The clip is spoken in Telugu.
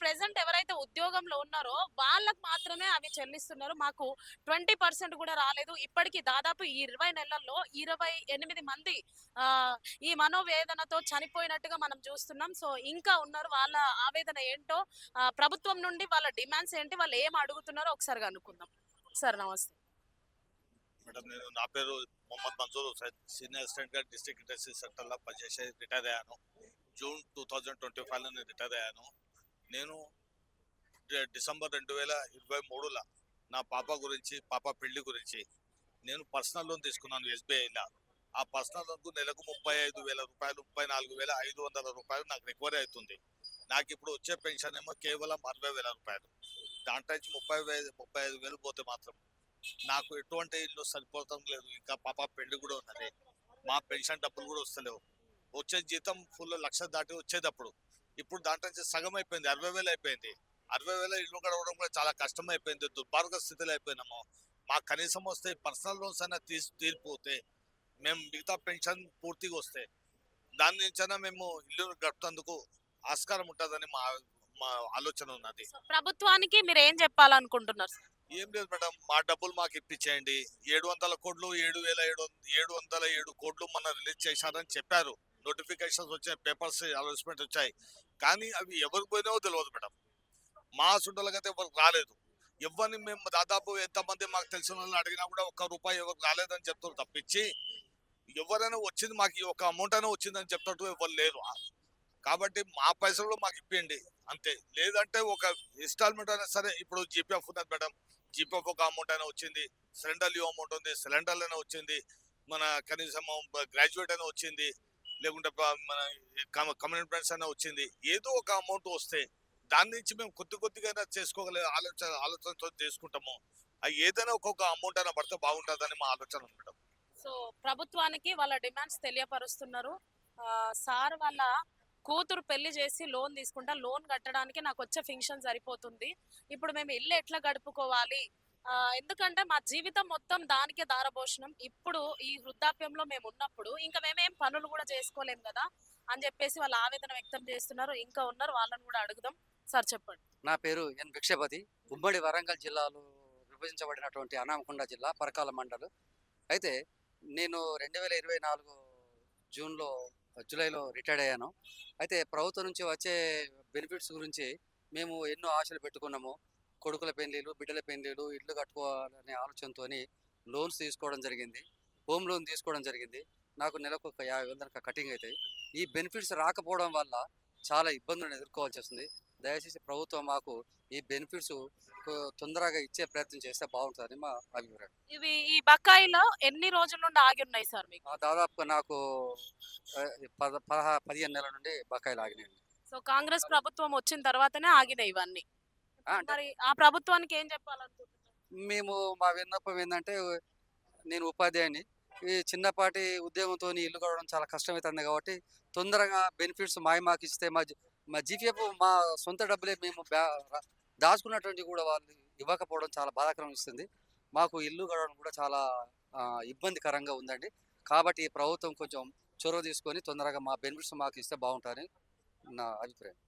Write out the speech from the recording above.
ప్రెసెంట్ ఎవరైతే ఉద్యోగంలో ఉన్నారో వాళ్ళకి మాత్రమే అవి చెల్లిస్తున్నారు. మాకు ట్వంటీ పర్సెంట్ కూడా రాలేదు. ఇప్పటికి దాదాపు ఈ ఇరవై నెలల్లో ఇరవై ఎనిమిది మంది ఈ మనోవేదనతో చనిపోయినట్టుగా మనం చూస్తున్నాం. సో ఇంకా ఉన్నారు. వాళ్ళ ఆవేదన ఏంటో ప్రభుత్వం నుండి వాళ్ళ డిమాండ్స్ ఏంటి వాళ్ళు ఏం అడుగుతున్నారో ఒకసారి కనుక్కుందాం. సార్ నమస్తే. మేడం నేను నా పేరు మొహమ్మద్ మన్సూర్ సీనియర్ అసిస్టెంట్గా డిస్ట్రిక్ట్ ఇండస్ట్రీ సెంటర్లో పనిచేసి రిటైర్ అయ్యాను. జూన్ టూ థౌజండ్ ట్వంటీ ఫైవ్లో నేను రిటైర్ అయ్యాను. నేను డిసెంబర్ రెండు వేల ఇరవై మూడులో నా పాప గురించి పాప పెళ్ళి గురించి నేను పర్సనల్ లోన్ తీసుకున్నాను ఎస్బీఐలో ఆ పర్సనల్ లోన్కు నెలకు ముప్పై ఐదు వేల రూపాయలు ముప్పై నాలుగు వేల ఐదు వందల రూపాయలు నాకు రికవరీ అవుతుంది. నాకు ఇప్పుడు వచ్చే పెన్షన్ ఏమో కేవలం అరవై వేల రూపాయలు. దాంట్లో నుంచి ముప్పై వేలు ముప్పై ఐదు వేలు పోతే మాత్రం నాకు ఎటువంటి ఇల్లు సరిపోవటం లేదు. ఇంకా పాప పెళ్ళి కూడా ఉన్నది. మా పెన్షన్ డబ్బులు కూడా వస్తలేవు. వచ్చే జీతం ఫుల్ లక్ష దాటి వచ్చేటప్పుడు ఇప్పుడు దాంట్లో నుంచి సగం అయిపోయింది అరవై వేలు అయిపోయింది. అరవై వేల ఇల్లు గడవడం కూడా చాలా కష్టం అయిపోయింది దుర్భాగ్య స్థితిలో అయిపోయినాము. మాకు కనీసం వస్తే పర్సనల్ లోన్స్ అయినా తీసి తీరిపోతే మేము మిగతా పెన్షన్ పూర్తిగా వస్తే దాని నుంచైనా మేము ఇల్లు గడుపుతందుకు ఆస్కారం ఉంటుందని మా మా ఆలోచన ఉన్నది. ప్రభుత్వానికి మీరు ఏం చెప్పాలనుకుంటున్నారు? ఏం లేదు మేడం మా డబ్బులు మాకు ఇప్పించేయండి. ఏడు వందల కోట్లు ఏడు వేల ఏడు ఏడు వందల ఏడు కోట్లు మన రిలీజ్ చేశారని చెప్పారు. నోటిఫికేషన్స్ వచ్చాయి పేపర్స్ అనౌన్స్మెంట్ వచ్చాయి. కానీ అవి ఎవరికి పోయినావో తెలియదు మేడం. మా సుండలకైతే ఎవరికి రాలేదు. ఇవ్వని మేము దాదాపు ఎంతమంది మాకు తెలిసిన వాళ్ళని అడిగినా కూడా ఒక్క రూపాయి ఎవరికి రాలేదని చెప్తారు తప్పించి ఎవరైనా వచ్చింది మాకు ఒక అమౌంట్ అయినా వచ్చిందని చెప్తారు ఎవరు లేరు. కాబట్టి మా పైసలు మాకు ఇప్పిండి అంతే. లేదంటే ఒక ఇన్స్టాల్మెంట్ అయినా సరే ఇప్పుడు జీపీఎఫ్ ఉన్నది మేడం. జీపీఎఫ్ ఒక అమౌంట్ అయినా వచ్చింది. సిలిండర్ లీవ్ అమౌంట్ ఉంది. సిలిండర్లు అయినా వచ్చింది. మన కనీసం గ్రాడ్యుయేట్ అయినా వచ్చింది. లేకుంటే మన కమ్యూనిటీ బ్రాండ్స్ అయినా వచ్చింది. ఏదో ఒక అమౌంట్ వస్తే దాని నుంచి మేము కొద్ది కొద్దిగా చేసుకోగల ఆలోచన ఆలోచనతో చేసుకుంటాము. అది ఏదైనా ఒక్కొక్క అమౌంట్ అయినా పడితే బాగుంటుందని మా ఆలోచన ఉంది సో ప్రభుత్వానికి వాళ్ళ డిమాండ్స్ తెలియపరుస్తున్నారు. సార్ వాళ్ళ కూతురు పెళ్ళి చేసి లోన్ తీసుకుంటా లోన్ కట్టడానికి నాకు వచ్చే ఫంక్షన్ సరిపోతుంది. ఇప్పుడు మేము ఇల్లు ఎట్లా గడుపుకోవాలి? ఎందుకంటే మా జీవితం మొత్తం దానికే దారభోషణం ఇప్పుడు ఈ వృద్ధాప్యంలో మేము ఉన్నప్పుడు ఇంకా మేమేం పనులు కూడా చేసుకోలేం కదా అని చెప్పేసి వాళ్ళ ఆవేదన వ్యక్తం చేస్తున్నారు. ఇంకా ఉన్నారు. వాళ్ళని కూడా అడుగుదాం. సార్ చెప్పండి. నా పేరు ఎన్ భిక్షపతి. ఉమ్మడి వరంగల్ జిల్లాలో విభజించబడినటువంటి అనామకొండ జిల్లా పరకాల మండలం. అయితే నేను రెండు వేల ఇరవై నాలుగు జూన్లో జూలైలో రిటైర్డ్ అయ్యాను. అయితే ప్రభుత్వం నుంచి వచ్చే బెనిఫిట్స్ గురించి మేము ఎన్నో ఆశలు పెట్టుకున్నాము. కొడుకుల పెళ్ళిలు బిడ్డల పెళ్ళిలు ఇల్లు కట్టుకోవాలనే ఆలోచనతో లోన్స్ తీసుకోవడం జరిగింది. హోమ్ లోన్ తీసుకోవడం జరిగింది. నాకు నెలకు ఒక యాభై వేల దాకా కటింగ్ అవుతాయి ఈ బెనిఫిట్స్ రాకపోవడం వల్ల చాలా ఇబ్బందులను ఎదుర్కోవాల్సి వస్తుంది. దయచేసి ప్రభుత్వం మాకు ఈ బెనిఫిట్స్ తొందరగా ఇచ్చే ప్రయత్నం చేస్తే బాగుంటుందని మా అభిప్రాయం. ఇవి ఈ బకాయిలో ఎన్ని రోజుల నుండి ఆగి ఉన్నాయి సార్ మీకు? దాదాపుగా నాకు పద పదహా పదిహేను నెలల నుండి బకాయిలు ఆగినాయండి. సో కాంగ్రెస్ ప్రభుత్వం వచ్చిన తర్వాతనే ఆగినాయి ఇవన్నీ? మరి ఆ ప్రభుత్వానికి ఏం చెప్పాలనుకుంటున్నారు? మేము మా విన్నపం ఏంటంటే నేను ఉపాధ్యాయుని. ఈ చిన్నపాటి ఉద్యోగంతో ఇల్లు కడవడం చాలా కష్టమవుతుంది కాబట్టి తొందరగా బెనిఫిట్స్ మాయ మాకు ఇస్తే మా మా జీపీఎఫ్ మా సొంత డబ్బులే మేము దాచుకున్నటువంటి కూడా వాళ్ళు ఇవ్వకపోవడం చాలా బాధాకరం ఇస్తుంది. మాకు ఇల్లు గడవడం కూడా చాలా ఇబ్బందికరంగా ఉందండి. కాబట్టి ఈ ప్రభుత్వం కొంచెం చొరవ తీసుకొని తొందరగా మా బెనిఫిట్స్ మాకు ఇస్తే బాగుంటుందని నా అభిప్రాయం.